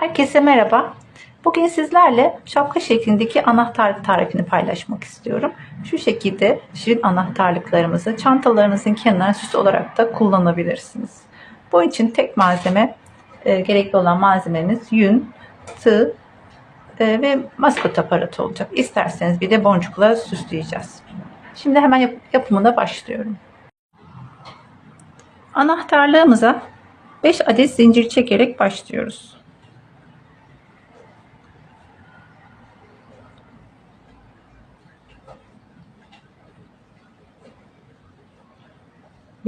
Herkese merhaba. Bugün sizlerle şapka şeklindeki anahtarlık tarifini paylaşmak istiyorum. Şu şekilde şirin anahtarlıklarımızı çantalarınızın kenarına süs olarak da kullanabilirsiniz. Bu için tek malzeme, e, gerekli olan malzememiz yün, tığ e, ve maskot aparatı olacak. İsterseniz bir de boncukla süsleyeceğiz. Şimdi hemen yap- yapımına başlıyorum. Anahtarlığımıza 5 adet zincir çekerek başlıyoruz.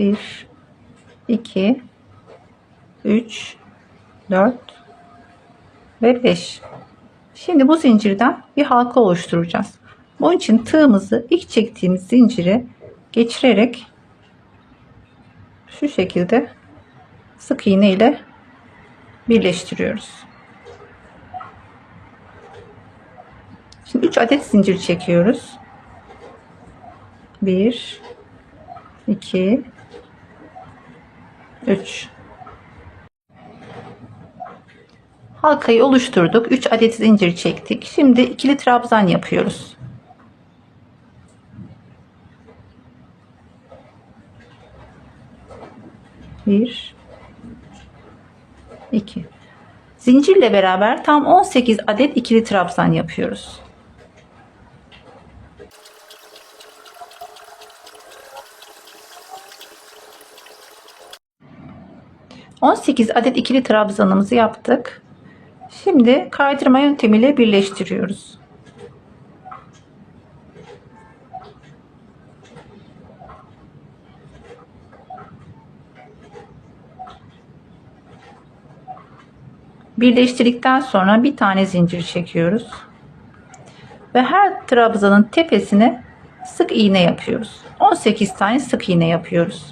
Bir, iki, üç, dört ve beş. Şimdi bu zincirden bir halka oluşturacağız. Bunun için tığımızı ilk çektiğimiz zincire geçirerek şu şekilde sık iğne ile birleştiriyoruz. Şimdi 3 adet zincir çekiyoruz. 1 2 3 Halkayı oluşturduk. 3 adet zincir çektik. Şimdi ikili trabzan yapıyoruz. Bir, iki. Zincirle beraber tam 18 adet ikili trabzan yapıyoruz. ...18 adet ikili trabzanımızı yaptık. Şimdi kaydırma yöntemiyle birleştiriyoruz. Birleştirdikten sonra bir tane zincir çekiyoruz. Ve her trabzanın tepesine sık iğne yapıyoruz. 18 tane sık iğne yapıyoruz.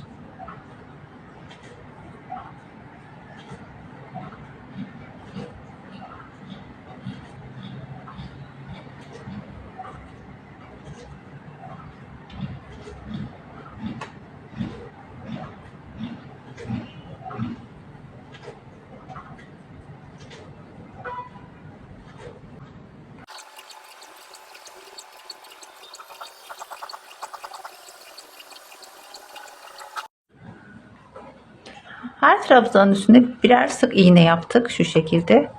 Her trabzanın üstüne birer sık iğne yaptık şu şekilde.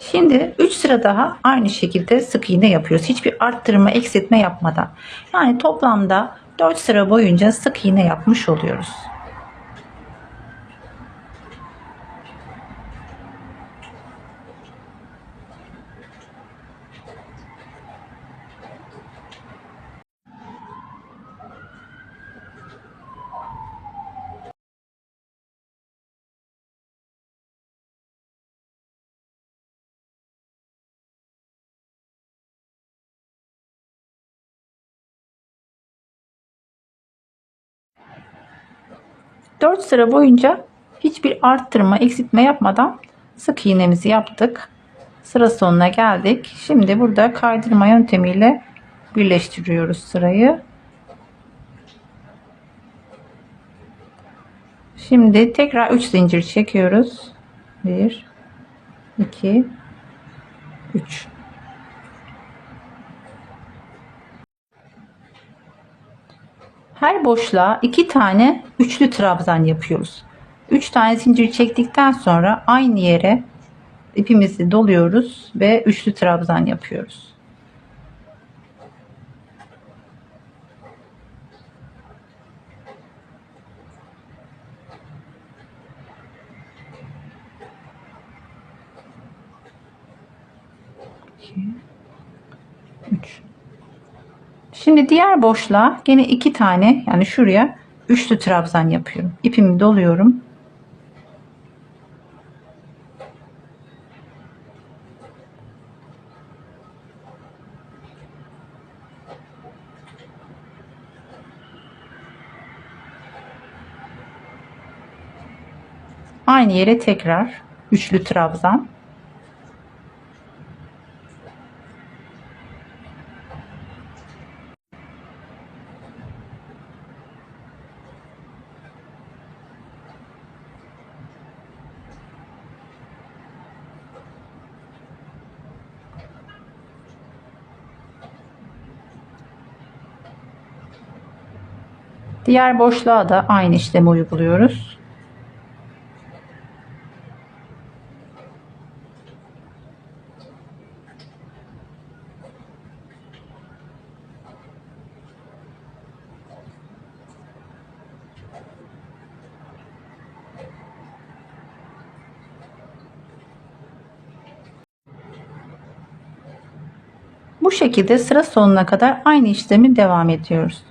Şimdi 3 sıra daha aynı şekilde sık iğne yapıyoruz. Hiçbir arttırma, eksiltme yapmadan. Yani toplamda 4 sıra boyunca sık iğne yapmış oluyoruz. Dört sıra boyunca hiçbir arttırma, eksiltme yapmadan sık iğnemizi yaptık. Sıra sonuna geldik. Şimdi burada kaydırma yöntemiyle birleştiriyoruz sırayı. Şimdi tekrar 3 zincir çekiyoruz. 1 2 3 Her boşluğa iki tane üçlü trabzan yapıyoruz. Üç tane zincir çektikten sonra aynı yere ipimizi doluyoruz ve üçlü trabzan yapıyoruz. İki, üç. Şimdi diğer boşluğa gene iki tane yani şuraya üçlü trabzan yapıyorum. İpimi doluyorum. Aynı yere tekrar üçlü trabzan. Diğer boşluğa da aynı işlemi uyguluyoruz. Bu şekilde sıra sonuna kadar aynı işlemi devam ediyoruz.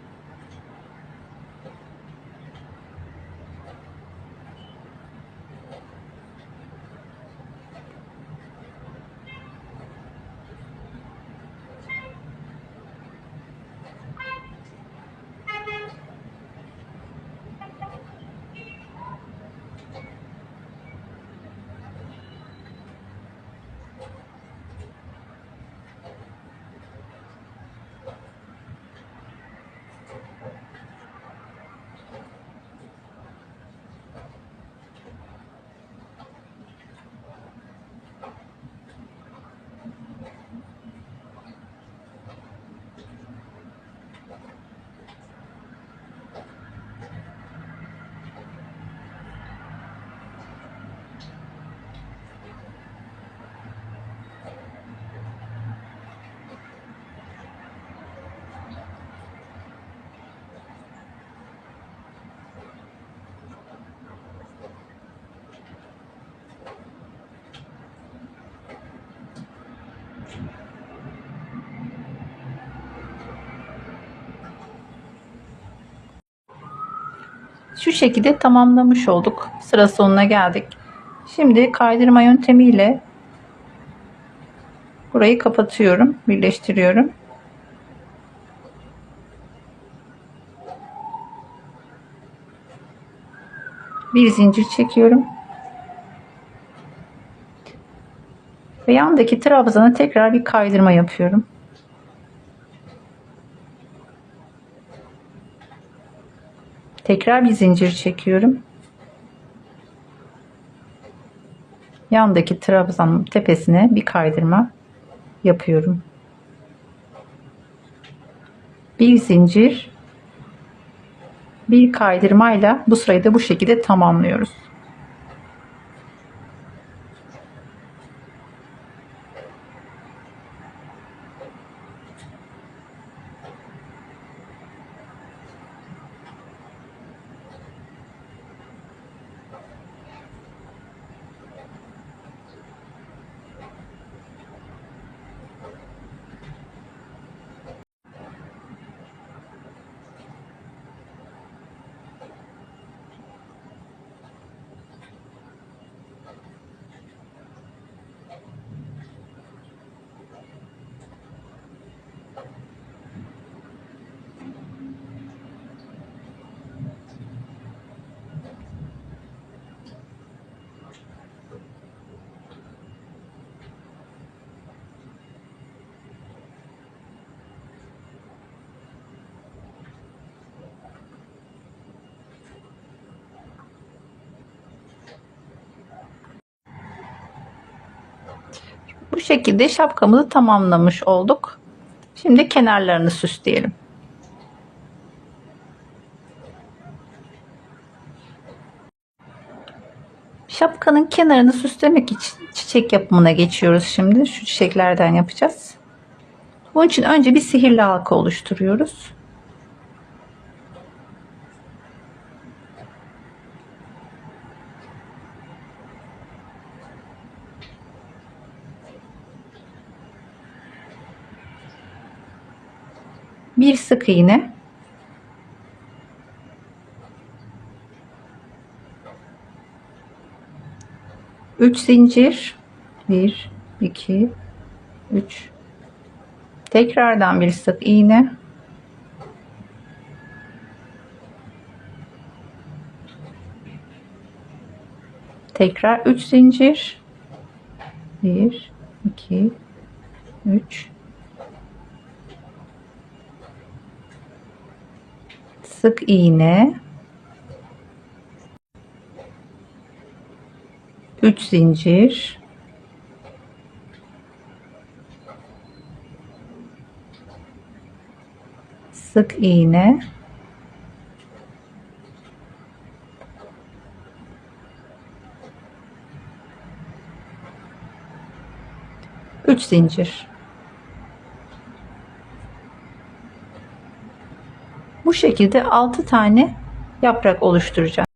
Şu şekilde tamamlamış olduk. Sıra sonuna geldik. Şimdi kaydırma yöntemiyle burayı kapatıyorum, birleştiriyorum. Bir zincir çekiyorum. Ve yandaki trabzana tekrar bir kaydırma yapıyorum. Tekrar bir zincir çekiyorum. Yandaki trabzanın tepesine bir kaydırma yapıyorum. Bir zincir, bir kaydırmayla bu sırayı da bu şekilde tamamlıyoruz. Bu şekilde şapkamızı tamamlamış olduk. Şimdi kenarlarını süsleyelim. Şapkanın kenarını süslemek için çiçek yapımına geçiyoruz şimdi. Şu çiçeklerden yapacağız. Bunun için önce bir sihirli halka oluşturuyoruz. Bir sık iğne. Üç zincir. Bir iki üç. Tekrardan bir sık iğne. Tekrar üç zincir. Bir iki üç sık iğne. 3 zincir. Sık iğne. Üç zincir. Bu şekilde 6 tane yaprak oluşturacağım.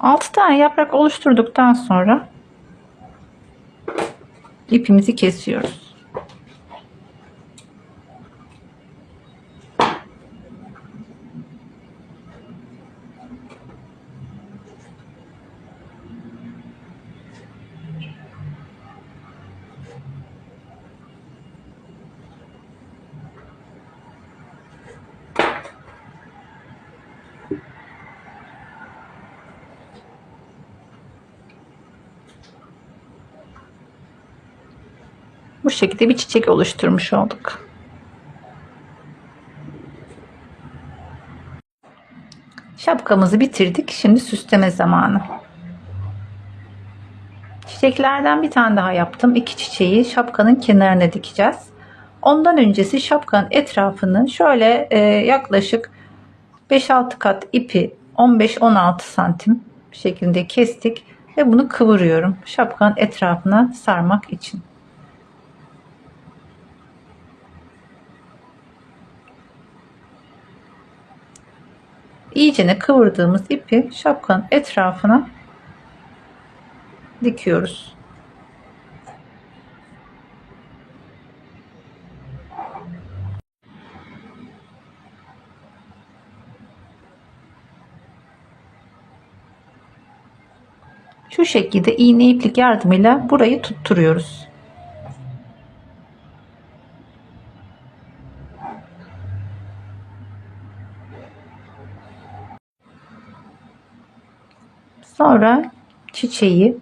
Altı tane yaprak oluşturduktan sonra ipimizi kesiyoruz. Şekilde bir çiçek oluşturmuş olduk. Şapkamızı bitirdik. Şimdi süsleme zamanı. Çiçeklerden bir tane daha yaptım. İki çiçeği şapkanın kenarına dikeceğiz. Ondan öncesi şapkanın etrafını şöyle e, yaklaşık 5-6 kat ipi 15-16 santim şeklinde kestik ve bunu kıvırıyorum şapkanın etrafına sarmak için. İyicene kıvırdığımız ipi şapkanın etrafına dikiyoruz. Şu şekilde iğne iplik yardımıyla burayı tutturuyoruz. Sonra çiçeği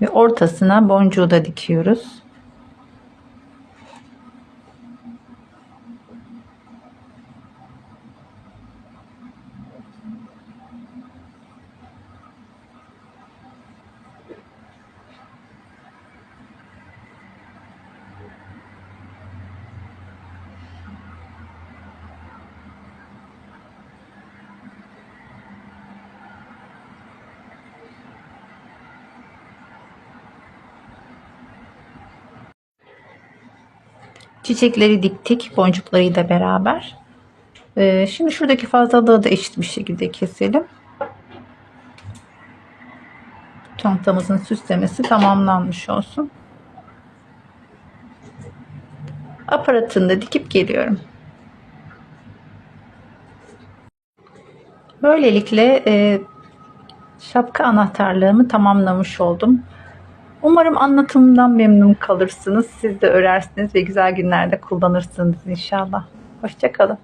ve ortasına boncuğu da dikiyoruz. Çiçekleri diktik boncuklarıyla beraber. Ee, şimdi şuradaki fazlalığı da eşit bir şekilde keselim. Çantamızın süslemesi tamamlanmış olsun. Aparatını da dikip geliyorum. Böylelikle e, şapka anahtarlığımı tamamlamış oldum. Umarım anlatımdan memnun kalırsınız. Siz de örersiniz ve güzel günlerde kullanırsınız inşallah. Hoşçakalın.